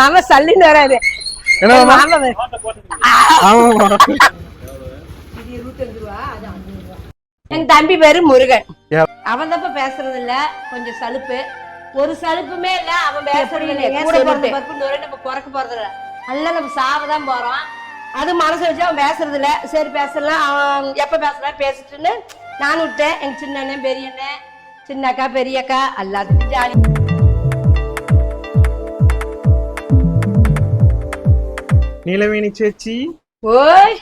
மாமா சல்லின்னு வராது எங்க தம்பி பேரு முருகன். அவன் தப்ப பேசுறது இல்ல கொஞ்சம் சலுப்பு. ஒரு சலுப்புமே இல்ல அவன் பேசுறது இல்ல கூட பிறந்த பருப்பு நுரை நம்ம குறைக்க போறது இல்ல நல்லா நம்ம சாவதான் போறோம். அது மனசு வச்சு அவன் பேசுறது இல்ல சரி பேசலாம். அவன் எப்ப பேசலாம் பேசிட்டுன்னு நான் விட்டேன். எங்க சின்ன அண்ணன் பெரிய அண்ணன் சின்ன அக்கா பெரிய அக்கா எல்லாத்துக்கும் ஜாலி. നീലവേണി ചേച്ചി ஓய்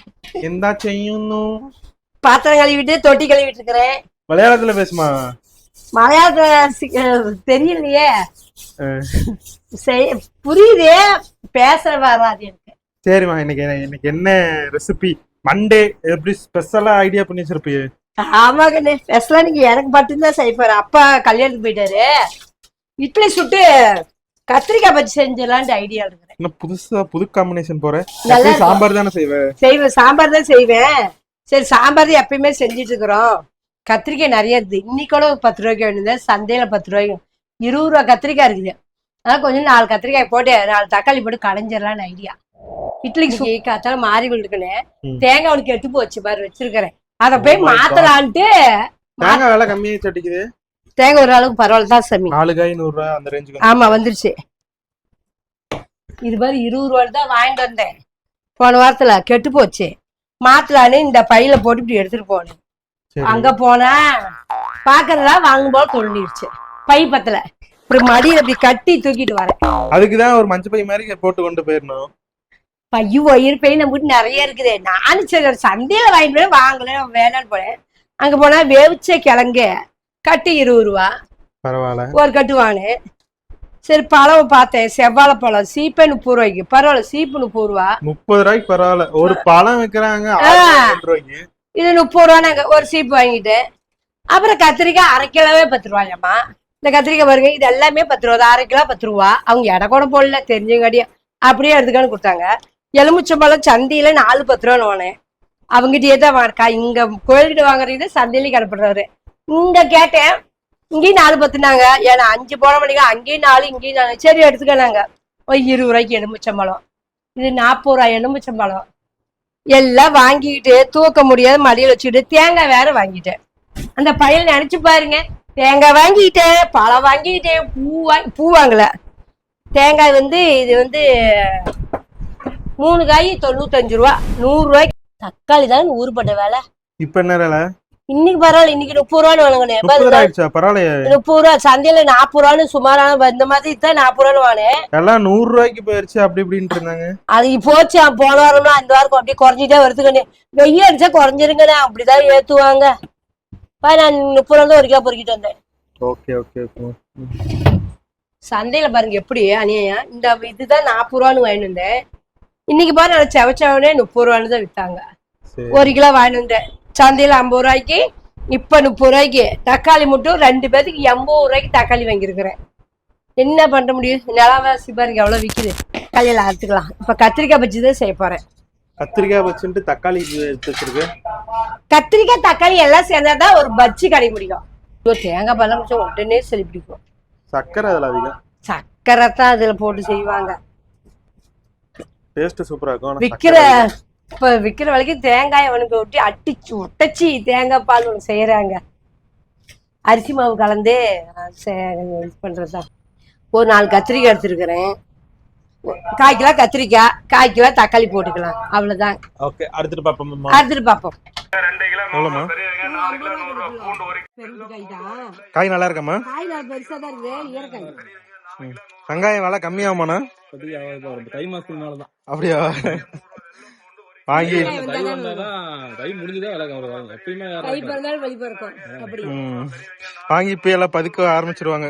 എന്താ ചെയ്യുന്നു பாத்திரம் கழுவிட்டு தொட்டி கழுவிட்டு இருக்கிறேன் മലയാളത്തില് பேசுமா மலையாளத்துல சி- அஹ் தெரியலையே அஹ், செய்- புரியுது பேச வராது எனக்கு சரிம்மா இன்னைக்கு என்ன- இன்னைக்கு என்ன ரெசிபி மண்டே எப்படி ஸ்பெஷலா ஐடியா பண்ணி வச்சிருப்பியே ஆமாங்கண்ணே ஸ்பெஷலா நீங்க எனக்கு மட்டும்தான் செய்ப்பாரு அப்பா கல்யாணத்துக்கு போயிட்டாரு இட்லி சுட்டு கத்திரிக்காய் பச்சி செஞ்சிடலான்ட்டு ஐடியா இருக்கிறேன் என்ன புதுசா புது காம்பினேஷன் போற. சாம்பார் தானே செய்வ செய்வேன் சாம்பார் தான் செய்வேன். சரி சாம்பார் தான் எப்பயுமே செஞ்சுட்டு இருக்கிறோம். கத்திரிக்காய் நிறைய இருக்குது. இன்னைக்கு கூட ஒரு பத்து ரூபாய்க்கு வேணுது சந்தையில பத்து ரூபாய்க்கு இருபது ரூபா கத்திரிக்காய் இருக்குது. அதான் கொஞ்சம் நாலு கத்திரிக்காய் போட்டு நாலு தக்காளி போட்டு கடைஞ்சிடலான்னு ஐடியா இட்லிக்கு காத்தால மாறி விழுக்குன்னு. தேங்காய் உனக்கு எட்டு போச்சு பாரு வச்சிருக்கிறேன். அதை போய். மாத்தலான்ட்டு தேங்காய் விலை அடிக்குது. தேங்காய் ஒரு அளவுக்கு பரவாயில்ல தான் சாமி. நாலு காய் நூறு ரூபாய் அந்த ரேஞ்சுக்கு ஆமா வந்துருச்சு. இது மாதிரி இருபது ரூபாய் தான் வாங்கிட்டு வந்தேன். போன வாரத்துல கெட்டு போச்சு. மாத்தலான்னு இந்த பையில போட்டு இப்படி எடுத்துட்டு போனேன். அங்க போனா பாக்குறதா வாங்கும் போல தொண்டிடுச்சு பை பத்தல. இப்படி மடியில இப்படி கட்டி தூக்கிட்டு வரேன். அதுக்குதான் ஒரு மஞ்சள் பை மாதிரி போட்டு கொண்டு போயிடணும். பையு ஒயிறு பை நம்ம வீட்டு நிறைய இருக்குது. நானும் சரி ஒரு சந்தையில வாங்கிட்டு போய் வாங்கல வேணான்னு போனேன் அங்க போனா வேவிச்ச கிழங்கு கட்டி இருபது ரூபா. பரவாயில்ல. ஒரு கட்டு வாங்கினேன். சரி பழம் பார்த்தேன். செவ்வாழை பழம். சீப்பே முப்பது ரூபாய்க்கு பரவாயில்ல சீப்பு முப்பது ரூபா. முப்பது ரூபாய்க்கு பரவாயில்ல. ஒரு பழம் ரூபாய்க்கு இது முப்பது ரூபா நாங்க ஒரு சீப்பு வாங்கிட்டேன். அப்புறம் கத்திரிக்காய் அரை கிலோவே பத்து ரூபாயாம்மா. இந்த கத்திரிக்காய் பாருங்க இது எல்லாமே பத்து ரூபா. அரை கிலோ பத்து ரூபா. அவங்க எடை கூட போடல தெரிஞ்சங்காட்டியா அப்படியே எடுத்துக்கான்னு கொடுத்தாங்க. எலுமிச்சம்பழம் சந்தையில நாலு பத்து ரூபான்னு வாங்கினேன். அவங்ககிட்டயே தான் வாங்கக்கா இங்க கோயில்கிட்ட வாங்குறது சந்தையில கிடப்படுறாரு இங்க கேட்டேன் இங்கேயும் நாலு பத்துனாங்க. ஏன்னா அஞ்சு போன மணிக்கு அங்கேயும் நாலு இங்கேயும் நாலு. சரி எடுத்துக்கனாங்க ஒரு இருபது ரூபாய்க்கு எலுமிச்சம்பழம். இது நாற்பது ரூபாய் எலுமிச்சம்பழம். எல்லாம் வாங்கிக்கிட்டு தூக்க முடியாத மடியில் வச்சுக்கிட்டு தேங்காய் வேற வாங்கிட்டேன். அந்த பையன் நினைச்சு பாருங்க. தேங்காய் வாங்கிக்கிட்டேன் பழம் வாங்கிக்கிட்டேன் பூ வாங்கி பூ வாங்கல. தேங்காய் வந்து இது வந்து மூணு காய் தொண்ணூத்தஞ்சு ரூபா. நூறு ரூபாய்க்கு தக்காளி தான் ஊறுபட்ட வேலை. இப்ப என்ன வேலை? இன்னைக்கு பரவாயில்ல இன்னைக்கு முப்பது ரூபான்னு வாங்கினேன். முப்பது ரூபா சந்தையில நாற்பது ரூபான்னு சுமாரான இந்த மாதிரி தான் நாற்பது ரூபான்னு வாங்கினேன். எல்லாம் நூறு ரூபாய்க்கு போயிருச்சு அப்படி இப்படின்ட்டு இருந்தாங்க. அது போச்சு போன வாரம்னா அந்த வாரம் அப்படியே குறைஞ்சிட்டே வருதுங்கண்ணே. வெய்ய அடிச்சா குறைஞ்சிருங்கண்ணே. அப்படிதான் ஏத்துவாங்க. பா நான் முப்பது ரூபா ஒரு கிலோ பொறுக்கிட்டு வந்தேன். ஓகே ஓகே சந்தையில பாருங்க எப்படி அநியாயம். இந்த இதுதான் நாற்பது ரூபான்னு வாங்கிட்டு வந்தேன் இன்னைக்கு பாரு நான் செவச்சவனே முப்பது ரூபான்னு தான் வித்தாங்க. ஒரு கிலோ வாங்கிட்டு வந்தேன் சந்தையில ஐம்பது ரூபாய்க்கு இப்ப முப்பது ரூபாய்க்கு தக்காளி மட்டும் ரெண்டு பேத்துக்கு எண்பது ரூபாய்க்கு தக்காளி வாங்கியிருக்கிறேன். என்ன பண்ண முடியும்? நிலவாசி பாருங்க எவ்வளவு விக்குது? கல்யாணம் அறுத்துக்கலாம். இப்ப கத்திரிக்காய் பச்சி தான் செய்ய போறேன். கத்திரிக்காய் வச்சுட்டு தக்காளி வச்சிருக்கு. கத்திரிக்காய் தக்காளி எல்லாம் சேர்ந்தாதான் ஒரு பஜ்ஜி கிடைக்க முடியும். தேங்காய் பழம் கொஞ்சம் உடனே சளி பிடிக்கும். சக்கரை அதில் அதிகம். சக்கரை தான் அதுல போட்டு செய்வாங்க. டேஸ்ட் சூப்பரா இருக்கும். அதிகம். இப்ப விக்கிற வரைக்கு தேங்காய் அவனுக்கு ஒட்டி அட்டிச்சு உடைச்சி தேங்காய் பால் ஒன்று செய்யறாங்க. அரிசி மாவு கலந்து இது பண்றதுதான். ஒரு நாலு கத்திரிக்காய் எடுத்துருக்கிறேன். கால் கிலோ கத்திரிக்காய் கால் கிலோ தக்காளி போட்டுக்கலாம். அவ்வளவுதான். ஓகே அடுத்துட்டு பாப்போம் அடுத்துட்டு பார்ப்போம். காய் நல்லா இருக்காம்மா காய் நான் பெருசா தான் இருக்கு ஈரக்காய். வெங்காயம் விலை கம்மியாகுமாண்ணா? தை மாசத்துக்கு மேலதான். அப்படியா? வாங்கி தை வந்தாதான் தை முடிஞ்சுதான் விலை கவலை எப்பயுமே கை யாரும் பிறந்தாலும் வழி பிறக்கும். அப்படி. ம். வாங்கி இப்ப எல்லாம் பதுக்க ஆரம்பிச்சிருவாங்க.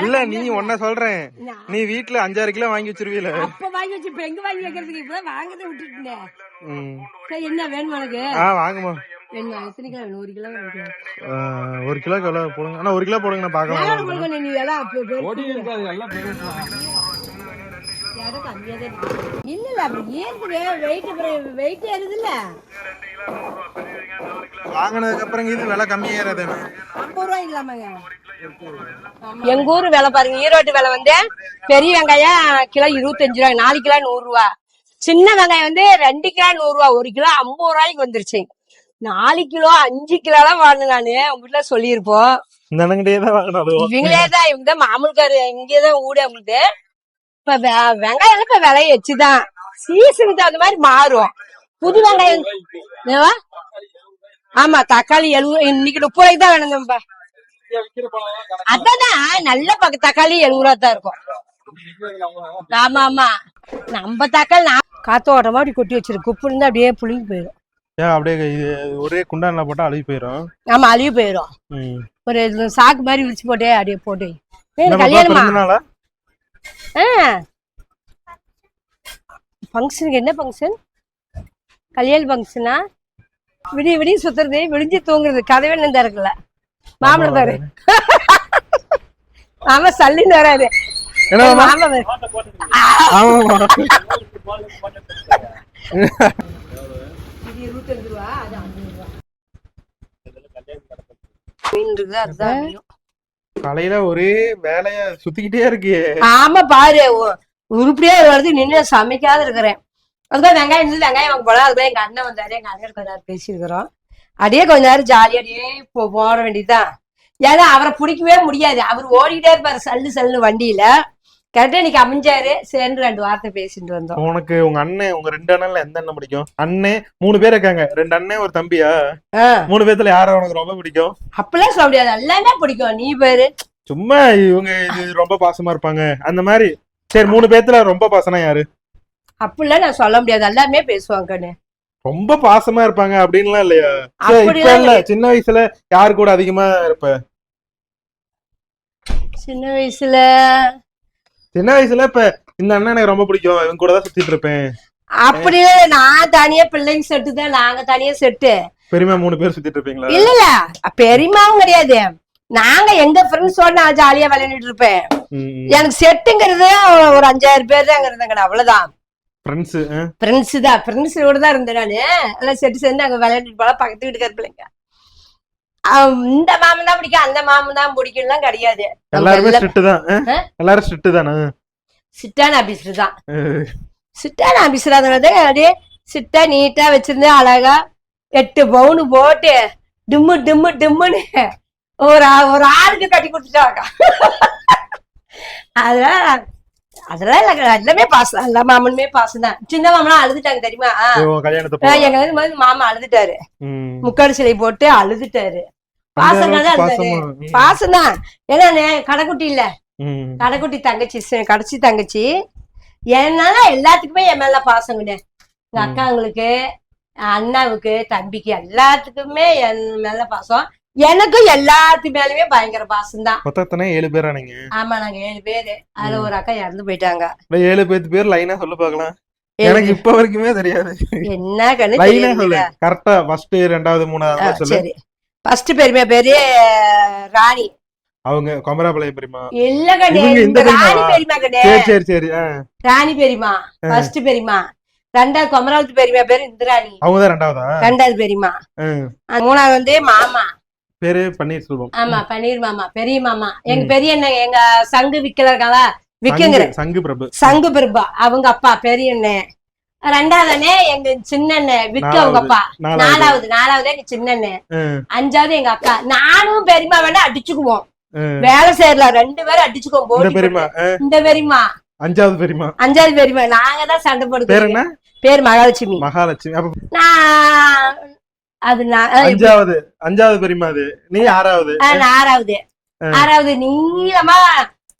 இல்ல நீ ஒன்ன சொல்றேன். நீ வீட்டுல அஞ்சாறு கிலோ வாங்கி வச்சிருவீல. அப்ப வாங்கி வச்சு இப்ப எங்க வாங்கி வைக்கிறதுக்கு? இப்பதான் வாங்கதை விட்டுட்டேன். சரி என்ன வேணும் உனக்கு? ஆ வாங்குமா ஒரு கிலோ. ஒரு கிலோ போடுங்க? ஆனா ஒரு கிலோ போடுங்க நான் பாக்கலாம் எடை கம்மியா தான் இருக்கு. இல்ல இல்ல அப்படி ஏறுதுங்க வெயிட் வெயிட் ஏறுதுல்ல. வாங்கினதுக்கு அப்புறம் இது விலை கம்மியாயிராது ஐம்பது ரூபாய் இல்லாமங்க. எங்க ஊரு விலை பாருங்க ஈரோட்டு விலை வந்து பெரிய வெங்காயம் கிலோ இருபத்தஞ்சு ரூபாய் நாலு கிலோ நூறு ரூபா. சின்ன வெங்காயம் வந்து ரெண்டு கிலோ நூறு ரூபா ஒரு கிலோ ஐம்பது ரூபாய்க்கு வந்துருச்சு. நாலு கிலோ அஞ்சு கிலோ எல்லாம் வாங்கினேன் நானு. உங்க வீட்டுல சொல்லியிருப்போம். இந்த அண்ணங்கிட்டே தான் வாங்கினது இவங்களே தான் இவங்க தான் மாமூல்காரு இங்கேதான் ஊடு அவங்களுக்கு இப்ப வெங்காயம் இப்ப விலை வச்சுதான். சீசனுக்கு தகுந்த மாதிரி மாறும். புது வெங்காயம்? ஆமா தக்காளி எழுபது இன்னைக்கு முப்பது ரூபாய்க்கு தான் கணக்கு அதான் நல்ல பக்க தக்காளி எழுபது ரூபா தான் இருக்கும். ஆமா ஆமா. நம்ம தக்காளி காத்தோட்டமா அப்படி கொட்டி வச்சிருக்கு இருந்தா அப்படியே புளிஞ்சு போயிடும் அப்படியே ஒரே குண்டான்ல போட்டா அழுகி போயிடும் ஆமா அழுகி போயிடும். ஒரு சாக்கு மாதிரி விரிச்சு போட்டே அப்படியே போட்டு. கல்யாணமா? ஃபங்க்ஷனுக்கு என்ன ஃபங்க்ஷன் கல்யாண ஃபங்க்ஷனா விடிய விடிய சுத்துறது விடிஞ்சு தூங்குறது. கதவே நின்று இருக்குல்ல. மாமலை பாரு மாமா சல்லின்னு ரூபா. மீன் இருக்குது அதுதான். காலையில ஒரே வேலைய சுத்திக்கிட்டே இருக்கு. ஆமா பாரு. உருப்படியா ஒரு வருது நின்று சமைக்காத இருக்கிறேன். அதுதான் வெங்காயம் இருந்தது வெங்காயம் வாங்க போல அதுதான் எங்க அண்ணன் வந்தாரு. எங்க அண்ணன் கொஞ்ச நேரம் பேசியிருக்கிறோம். அப்படியே கொஞ்ச நேரம் ஜாலியா அப்படியே போட வேண்டியதுதான். ஏன்னா அவரை பிடிக்கவே முடியாது. அவர் ஓடிக்கிட்டே இருப்பாரு சல்லு சல்லு வண்டியில. கரெக்டா இன்னைக்கு அமைஞ்சாரு சேர்ந்து ரெண்டு வார்த்தை பேசிட்டு வந்தோம். உனக்கு உங்க அண்ணன் உங்க ரெண்டு அண்ணன்ல எந்த அண்ணன் பிடிக்கும்? அண்ணன் மூணு பேர் இருக்காங்க. ரெண்டு அண்ணன் ஒரு தம்பியா? மூணு பேர்த்துல யார உனக்கு ரொம்ப பிடிக்கும்? அப்படிலாம் சொல்ல முடியாது. எல்லாமே பிடிக்கும். நீ பேரு. சும்மா இவங்க இது ரொம்ப பாசமா இருப்பாங்க. அந்த மாதிரி. சரி மூணு பேர்த்துல ரொம்ப பாசனா யாரு? அப்படிலாம் நான் சொல்ல முடியாது. எல்லாமே பேசுவாங்க கண்ணு. ரொம்ப பாசமா இருப்பாங்க அப்படின்லாம் இல்லையா? இப்ப இல்ல. சின்ன வயசுல யாரு கூட அதிகமா இருப்ப? சின்ன வயசுல சின்ன வயசுல இப்ப இந்த அண்ணன் எனக்கு ரொம்ப பிடிக்கும். இவங்க கூட தான் சுத்திட்டு இருப்பேன். அப்படியே நான் தனியா பிள்ளைங்க செட்டு தான். நாங்க தனியா செட்டு பெரியமா மூணு பேர் சுத்திட்டு இருப்பீங்களா? இல்ல இல்ல. பெரியமாவும் கிடையாது. நாங்க எங்க ஃப்ரெண்ட்ஸோட நான் ஜாலியா விளையாண்டுட்டு இருப்பேன். ம். எனக்கு செட்டுங்கிறது ஒரு அஞ்சாயிரம் பேர் தான் இருந்தாங்க அவ்வளவுதான். ஃப்ரெண்ட்ஸ் ஃப்ரெண்ட்ஸ் தான். ஃப்ரெண்ட்ஸோட தான் இருந்தேன் நானு. எல்லாம் செட்டு சேர்ந்து அங்க விளையாண்டுட்டு போல பக்கத்து வீட்டுக்கார பிள்ளைங்க. இந்த மாமன் தான் பிடிக்கும் அந்த மாமன் தான் பிடிக்கும்லாம் கிடையாது. எல்லாருமே ஸ்ட்ரிக்ட் தான்? எல்லாரும் ஸ்ட்ரிக்ட் தானே? சிட்டான ஆபீஸ்ல தான். சிட்டான ஆபீஸ்ல அதனால அப்படியே சிட்டா நீட்டா வச்சிருந்து அழகா எட்டு பவுனு போட்டு டிம்மு டிம்மு டிம்முன்னு ஒரு ஒரு ஆளுக்கு கட்டி கொடுத்துட்டாங்க. அதெல்லாம் அதெல்லாம் எல்லாமே பாசம் எல்லா மாமனுமே பாசம் தான். சின்ன மாமனா அழுதுட்டாங்க தெரியுமா. எங்க மாமா அழுதுட்டாரு. முக்காடு சிலை போட்டு அழுதுட்டாரு. பாசமா தான் பாசமா தான் ஏன்னா கடைக்குட்டி இல்ல. கடைக்குட்டி தங்கச்சி சி- கடைசி தங்கச்சி. என்னால எல்லாத்துக்குமே என் மேல பாசம் கிடையாது எங்க. அக்காங்களுக்கு அண்ணாவுக்கு தம்பிக்கு எல்லாத்துக்குமே என் மேல பாசம். எனக்கும் எல்லாத்து மேலயுமே பயங்கர பாசம் தான் ஏழு பேரா நீங்க? ஆமா நாங்க ஏழு பேரு. அதுல. ஒரு அக்கா இறந்து போயிட்டாங்க. ஏழு பேத்து பேர் லைனா சொல்ல பாக்கலாம். எனக்கு இப்ப வரைக்குமே தெரியாது. என்ன கண்ணு லைனா? சொல்லு. கரெக்டா ஃபர்ஸ்ட் ரெண்டாவது மூணாவது சொல்லு. ஃபர்ஸ்ட் பெருமையா பேரு ராணி. அவங்க கொமராபாளையம் பெரியமா இல்ல இந்த ராணி? பெரியமா கண்ணு. சரி சரி. ராணி பெரியமா ஃபர்ஸ்ட் பெரியமா ரெண்டாவது கொமராவத்து பெரியமா பேரு இந்திராணி. அவங்கதான் ரெண்டாவதா? ரெண்டாவது பெரியமா மூணாவது வந்து மாமா. பேரு பன்னீர்செல்வம் ஆமா பன்னீர் மாமா பெரிய மாமா. எங்க. பெரிய அண்ணன் எங்க சங்கு விக்கல இருக்காங்களா விக்குங்கிற. சங்கு- சங்கு பிரபு. சங்கு பிரபா அவங்க அப்பா பெரிய அண்ணன் ரெண்டாவது எங்க சின்ன விக்கு அவங்க. அப்பா நாலாவது. நாலாவது எங்க சின்ன அண்ணன் ஆ, அஞ்சாவது எங்க அக்கா. நானும் பெரியமா வேணா அடிச்சுக்குவோம். வேலை செய்யலாம் ரெண்டு பேரும் அடிச்சுக்குவோம் பெரியமா இந்த பெரியமா அஞ்சாவது பெரியமா அஞ்சாவது பெரியமா நாங்க தான் சண்டை என்ன? பேர் மகாலட்சுமி. மகாலட்சுமி. நான் அது அஞ்சாவது அஞ்சாவது பெரியமா அது. நீ ஆறாவது. ஆறாவது. ஆறாவது நீளமா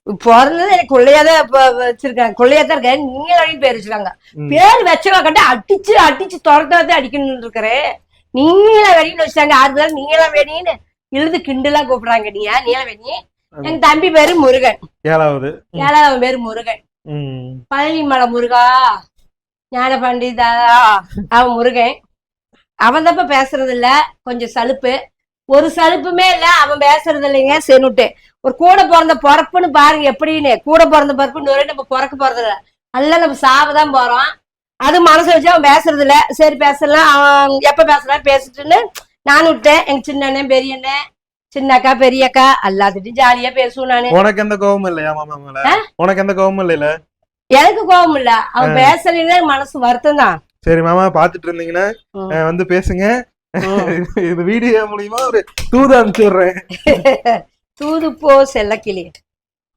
பிறந்தது எனக்கு கொள்ளையாதான் வச்சிருக்காங்க. கொள்ளையாதான் இருக்கேன். நீளம் பேர் வச்சிருக்காங்க. பேர் வச்சவங்க கட்டி அடிச்சு அடிச்சு துரத்தாத அடிக்கணும்னு இருக்கிறேன் நீள வெடின்னு வச்சாங்க ஆறு பேர் நீள வெடின்னு இழுது கிண்டலா கூப்பிடுறாங்க. நீ நீள வெடி? எங்க தம்பி பேரு முருகன். ஏழாவது. ஏழாவது பேரு முருகன். ம். பழனிமலை முருகா. ஞான பண்டிதா அவன் முருகன். அவன் தப்ப பேசுறது இல்ல கொஞ்சம் சலுப்பு. ஒரு சலுப்புமே இல்ல. அவன் பேசுறது இல்லைங்க செனுட்டு. ஒரு கூட பிறந்த பிறப்புன்னு பாருங்க எப்படின்னு. கூட பிறந்த பிறப்பு இன்னொரு நம்ம பிறக்க போறது இல்ல. அதெல்லாம் நம்ம சாவதான் போறோம். அது மனசு வச்சு அவன் பேசுறது இல்ல. சரி பேசலாம். அவன் எப்ப பேசுறான்? பேசிட்டுன்னு நானும் விட்டேன். எங்க சின்ன அண்ணன் பெரிய அண்ணன் சின்ன அக்கா பெரிய அக்கா எல்லாத்துட்டும் ஜாலியா பேசுவேன் நானு. உனக்கு எந்த கோவமும் இல்லையா மாமா உனக்கு எந்த கோவமும் இல்லைல எனக்கு கோபம் இல்ல. அவன் பேசலைன்னா மனசு வருத்தம் தான். சரி மாமா பாத்துட்டு இருந்தீங்கன்னா வந்து பேசுங்க. இது வீடியோ மூலியமா ஒரு தூது அனுப்பிச்சு விடுறேன். தூதுப்போ செல்லக்கிளி.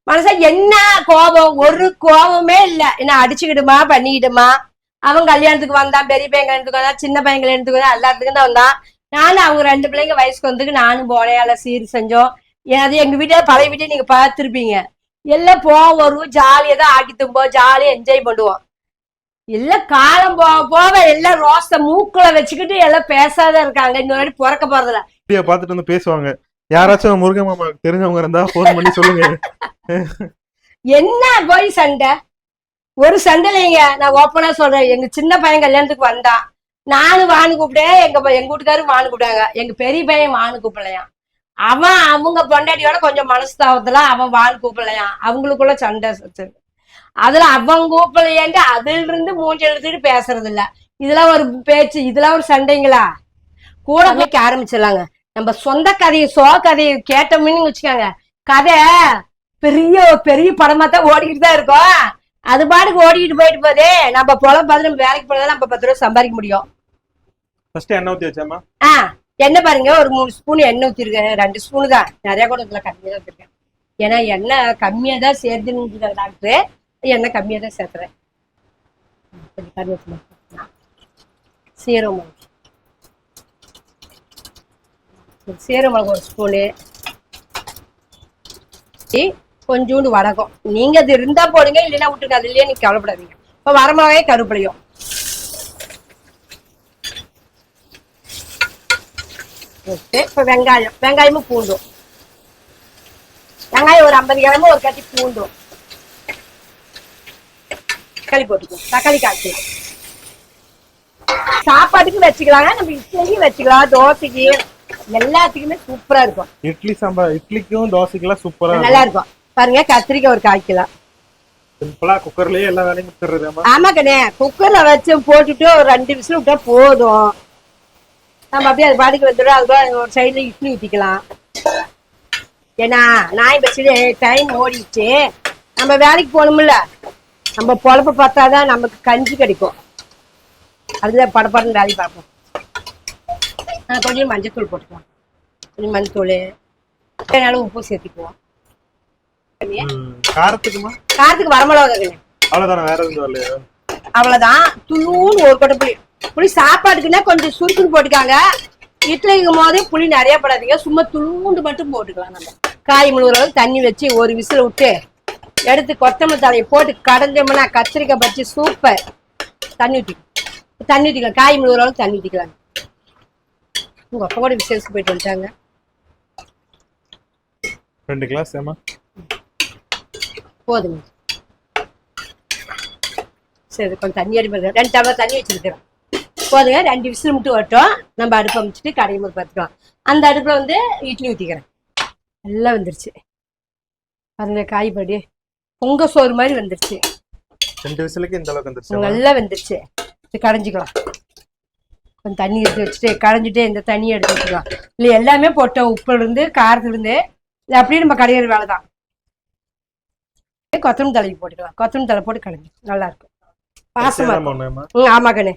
மனசா என்ன கோபம்? ஒரு கோபமே இல்ல. என்ன அடிச்சுக்கிடுமா பண்ணிக்கிடுமா? அவன் கல்யாணத்துக்கு வந்தான் பெரிய பையன் கல்யாணத்துக்கு வந்தான் சின்ன பையன் கல்யாணத்துக்கு வந்தான் எல்லாத்துக்கும் தான் வந்தான். நானும் அவங்க ரெண்டு பிள்ளைங்க வயசுக்கு வந்துக்கு நானும் போனேன் எல்லாம் சீர் செஞ்சோம். அது எங்க வீட்டை பழைய வீட்டை நீங்க பார்த்துருப்பீங்க. எல்லாம் போவோம் வருவோம் ஜாலியாக தான் ஆக்கி தும்போம் ஜாலியாக என்ஜாய் பண்ணுவோம். எல்லாம் காலம் போக போக எல்லாம் ரோச மூக்குல வச்சுக்கிட்டு எல்லாம் பேசாத இருக்காங்க. இன்னொரு வாட்டி பிறக்க போறதுல பார்த்துட்டு வந்து பேசுவாங்க. யாராச்சும் முருகன் மாமா தெரிஞ்சவங்க இருந்தா போன் பண்ணி சொல்லுங்க. என்ன போய் சண்டை? ஒரு சண்டை இல்லைங்க. நான் ஓப்பனா சொல்றேன். எங்க சின்ன பையன் கல்யாணத்துக்கு வந்தான். நானும் வானு கூப்பிட்டேன். எங்க எங்க வீட்டுக்காரும் வானு கூப்பிட்டாங்க. எங்க பெரிய பையன் வானு கூப்பிடலையாம் அவன் அவங்க பொண்டாட்டியோட கொஞ்சம் மனஸ்தாபத்துல அவன் வானு கூப்பிடலையாம் அவங்களுக்குள்ள சண்டை சத்து. அதுல அவன் கூப்பிடலையான்ட்டு அதுல இருந்து மூஞ்சி எடுத்துட்டு பேசுறது இல்ல இதெல்லாம் ஒரு பேச்சு இதெல்லாம் ஒரு சண்டைங்களா? கூட போய்க்க ஆரம்பிச்சிடலாங்க. நம்ம சொந்த கதையை சோ கதையை கேட்டோம்னு வச்சுக்கோங்க. கதை பெரிய பெரிய படமா தான் ஓடிக்கிட்டு தான் இருக்கும். அது பாட்டுக்கு ஓடிக்கிட்டு போயிட்டு போதே நம்ம பொலம் பார்த்து நம்ம வேலைக்கு போனதால நம்ம பத்து ரூபா சம்பாதிக்க முடியும். ஃபர்ஸ்ட் என்ன ஊத்தி வச்சாமா? ஆ எண்ணெய் பாருங்க. ஒரு மூணு ஸ்பூன் எண்ணெய் ஊத்திருக்கேன். ரெண்டு ஸ்பூனு தான். நிறைய கூட இதுல கம்மியா தான் ஊத்திருக்கேன். ஏன்னா எண்ணெய் கம்மியா தான் சேர்த்துன்னு டாக்டர். எண்ணெய் கம்மியா தான் சேர்த்துறேன். கொஞ்சம் கருவேப்பிலை. சீரக மிளகு ஒரு ஒரு ஸ்பூனு கொஞ்சோண்டு வடகம். நீங்க அது இருந்தா போடுங்க இல்லைன்னா விட்டுருங்க. அது இல்லையே நீங்க கவலைப்படாதீங்க. இப்ப வரமிளகாயே கருவேப்பிலையும் இப்போ வெங்காயம். வெங்காயமும் பூண்டும். வெங்காயம் ஒரு ஐம்பது கிழமும் ஒரு கட்டி பூண்டும். தக்காளி போட்டுக்கோ தக்காளி காய்ச்சி சாப்பாட்டுக்கு வச்சுக்கலாங்க. நம்ம இட்லிக்கு வச்சுக்கலாம். தோசைக்கு. எல்லாத்துக்குமே சூப்பரா இருக்கும். இட்லி சாம்பார் இட்லிக்கும் தோசைக்கெல்லாம் சூப்பரா நல்லா இருக்கும். பாருங்க கத்திரிக்காய் ஒரு கால் கிலோ. சிம்பிளா குக்கர்லயே எல்லா வேலையும் முடிச்சிடுறதாமா ஆமா கண்ணே குக்கர்ல வச்சு போட்டுட்டு ஒரு ரெண்டு விசில் விட்டா போதும். நம்ம அப்படியே அது பாட்டுக்கு வந்துடும். அது ஒரு சைடுல இட்லி ஊத்திக்கலாம். ஏன்னா நாய் வச்சுட்டு டைம் ஓடிடுச்சு. நம்ம வேலைக்கு போகணும்ல. நம்ம பொழப்ப பார்த்தாதான் நமக்கு கஞ்சி கிடைக்கும். அதுதான் படப்படன்னு வேலைக்கு பார்ப்போம். கொஞ்சம் மஞ்சத்தூள் போட்டுக்கலாம் கொஞ்சம் மஞ்சத்தூள் தேவையான உப்பு சேர்த்துக்குவோம். காரத்துக்குமா? காரத்துக்கு வரமிளகா அவ்வளவுதானே வேற எதுவும் வரலையா அவ்வளவுதான். துளூன்னு ஒரு கொட்டை புளி. புளி சாப்பாட்டுக்குன்னா கொஞ்சம் சுருக்குன்னு போட்டுக்காங்க. இட்லிங்கும் போதே புளி நிறைய போடாதீங்க. சும்மா துளுண்டு மட்டும் போட்டுக்கலாம் நம்ம. காய் முழுகிற தண்ணி வச்சு ஒரு விசில் விட்டு எடுத்து கொத்தமல்லி தலையை போட்டு கடைஞ்சோம்னா கத்திரிக்காய் பச்சி சூப்பர் தண்ணி ஊற்றி தண்ணி ஊற்றிக்கலாம் காய் முழுகிற தண்ணி ஊற்றிக்கலாம் உங்க அப்பா கூட விசேஷத்துக்கு போயிட்டு வந்துட்டாங்க. ரெண்டு கிளாஸ் ஏமா போதுங்க. சரி கொஞ்சம் தண்ணி அடிப்பது ரெண்டு டம்ளர் தண்ணி வச்சிருக்கிறேன் போதுங்க ரெண்டு விசில் மட்டும் வரட்டும் நம்ம அடுப்பு அமைச்சிட்டு கடையை முறை பார்த்துக்கலாம். அந்த அடுப்பில் வந்து இட்லி ஊற்றிக்கிறேன் நல்லா வந்துருச்சு. பாருங்க காய்படி பொங்க சோறு மாதிரி வந்துருச்சு. ரெண்டு விசிலுக்கு இந்த அளவுக்கு வந்துருச்சு. நல்லா வெந்துருச்சு. இது கடைஞ்சிக்கலாம். கொஞ்சம் தண்ணி எடுத்து வச்சுட்டு கடைஞ்சிட்டு இந்த தண்ணியை எடுத்து வச்சுக்கலாம். இல்லை எல்லாமே போட்டோம் உப்புல இருந்து காரத்துல இருந்து இது அப்படியே நம்ம கடையிற வேலை தான் கொத்தமல்லி தலைக்கு போட்டுக்கலாம். கொத்தமல்லி தலை போட்டு கடைஞ்சி நல்லா இருக்கும் வாசமா இருக்கும். ஒண்ணுமா ம் ஆமா கண்ணு.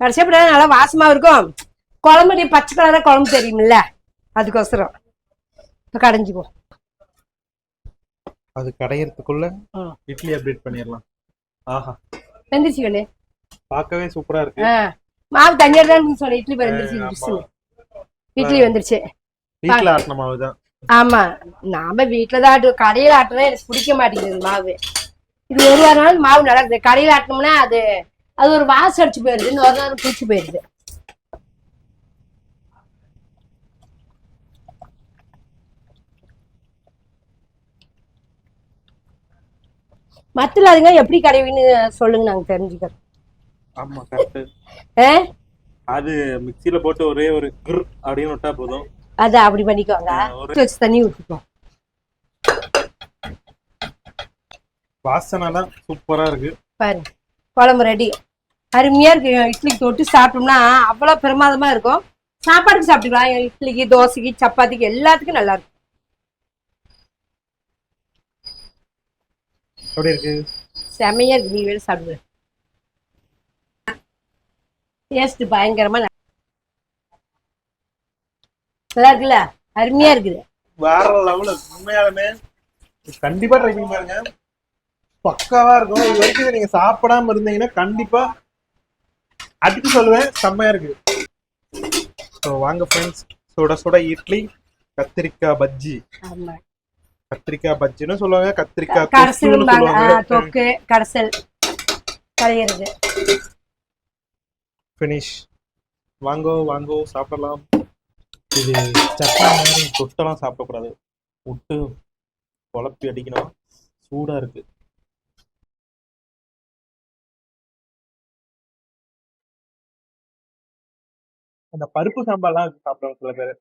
கடைசியா இப்படி நல்லா வாசமா இருக்கும். குழம்பு பச்சை கலரா குழம்பு தெரியுமில்ல? அதுக்கோசரம். இப்போ கடைஞ்சிக்குவோம் அது கடையறதுக்குள்ள. இட்லி அப்டேட் பண்ணிடலாம். ஆஹா. வெந்துருச்சு கண்ணு. பார்க்கவே சூப்பரா இருக்கு. மாவு தண்ணியா தான் சொன்னேன் இட்லி வெந்துருச்சு. இட்லி வெந்துருச்சு. வீட்டுல ஆட்டின மாவு தான். ஆமா. நாம வீட்டுல தான் ஆட்டுவோம் கடையில ஆட்டினா எனக்கு பிடிக்க மாட்டேங்குது மாவு. இது ஒரு வாரம் நாள் மாவு நல்லா இருக்குது கடையில ஆட்டினோம்னா அது அது ஒரு வாசம் அடிச்சு போயிருது. இன்னொரு நேரம் பூச்சி போயிருது. மத்துல அதுங்க எப்படி கடைவின்னு சொல்லுங்க நாங்க தெரிஞ்சுக்கிறோம். ஆமா கரெக்ட்? அது மிக்ஸில போட்டு ஒரே ஒரு கிர் அப்படின்னு விட்டா போதும். அதான் அப்படி பண்ணிக்கோங்க. வச்சு தண்ணி ஊற்றிக்குவோம் வாசனை தான் சூப்பரா இருக்கு. பாரு குழம்பு ரெடி அருமையா இருக்கு. இட்லிக்கு தொட்டு சாப்பிட்டோம்னா அவ்வளவு பிரமாதமா இருக்கும். சாப்பாடுக்கு சாப்பிட்டுக்கலாம். இட்லிக்கு தோசைக்கு சப்பாத்திக்கு எல்லாத்துக்கும் நல்லா இருக்கும். எப்படி இருக்கு? செமையா இருக்கு. நீ வேணும் சாப்பிடு. டேஸ்ட் பயங்கரமா நல்லா இருக்குல்ல? அருமையா இருக்குது. வேற லெவல் உண்மையாலுமே. கண்டிப்பா ட்ரை பண்ணி பாருங்க. பக்காவா இருக்கும். இது வரைக்கும் நீங்க சாப்பிடாம இருந்தீங்கன்னா கண்டிப்பா அதுக்கு சொல்லுவேன். செம்மையா இருக்கு. ஸோ வாங்க ஃப்ரெண்ட்ஸ் சுட சுட இட்லி கத்திரிக்காய் பஜ்ஜி. கத்திரிக்காய் பஜ்ஜின்னு சொல்லுவாங்க. கத்திரிக்காய் தொக்கு கடைசல் கலையிறது ஃபினிஷ் வாங்கோ வாங்கோ சாப்பிடலாம். இது சட்னி மாதிரி தொட்டெல்லாம் சாப்பிடக்கூடாது. விட்டு குழப்பி அடிக்கணும். சூடா இருக்கு. அந்த பருப்பு சாம்பார்லாம் சாப்பிடுவாங்க சில பேர்.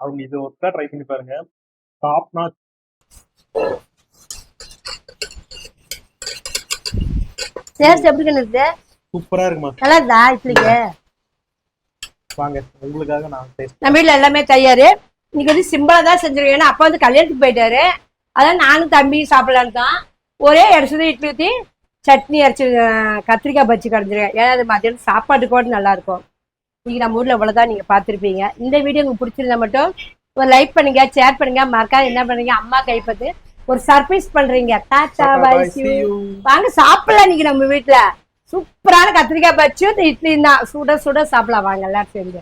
அவங்க இது ஒருக்கா ட்ரை பண்ணி பாருங்க. டாப் நாச் டேஸ்ட் எப்படி இருக்குது சூப்பரா இருக்குமா? நல்லா இட்லிக்கு? வாங்க உங்களுக்காக நான் டேஸ்ட் நம்ம வீட்டில் எல்லாமே தயார். இன்னைக்கு வந்து சிம்பிளா தான் செஞ்சிருக்கோம். ஏன்னா அப்பா வந்து கல்யாணத்துக்கு போயிட்டாரு. அதான் நானும் தம்பி சாப்பிடலான்னு தான். ஒரே இடத்துல இட்லி ஊற்றி சட்னி அரைச்சி கத்திரிக்காய் பச்சி கடைஞ்சிருக்கேன். ஏன்னா அது மத்தியானம் சாப்பாட்டு கூட நல்லா இருக்கும் இன்னைக்கு நம்ம ஊர்ல இவ்வளவுதான் நீங்க பார்த்திருப்பீங்க. இந்த வீடியோ உங்களுக்கு பிடிச்சிருந்தா மட்டும் ஒரு லைக் பண்ணுங்க ஷேர் பண்ணுங்க மறக்காம என்ன பண்ணுங்க அம்மா கைப்பத்து. ஒரு சர்ப்ரைஸ் பண்றீங்க. டாட்டா பை வாங்க சாப்பிடலாம் இன்னைக்கு நம்ம வீட்ல. சூப்பரான கத்திரிக்காய் பச்சும் இந்த இட்லி தான் சுட சுட சாப்பிடலாம் வாங்க எல்லாரும் சேர்ந்து.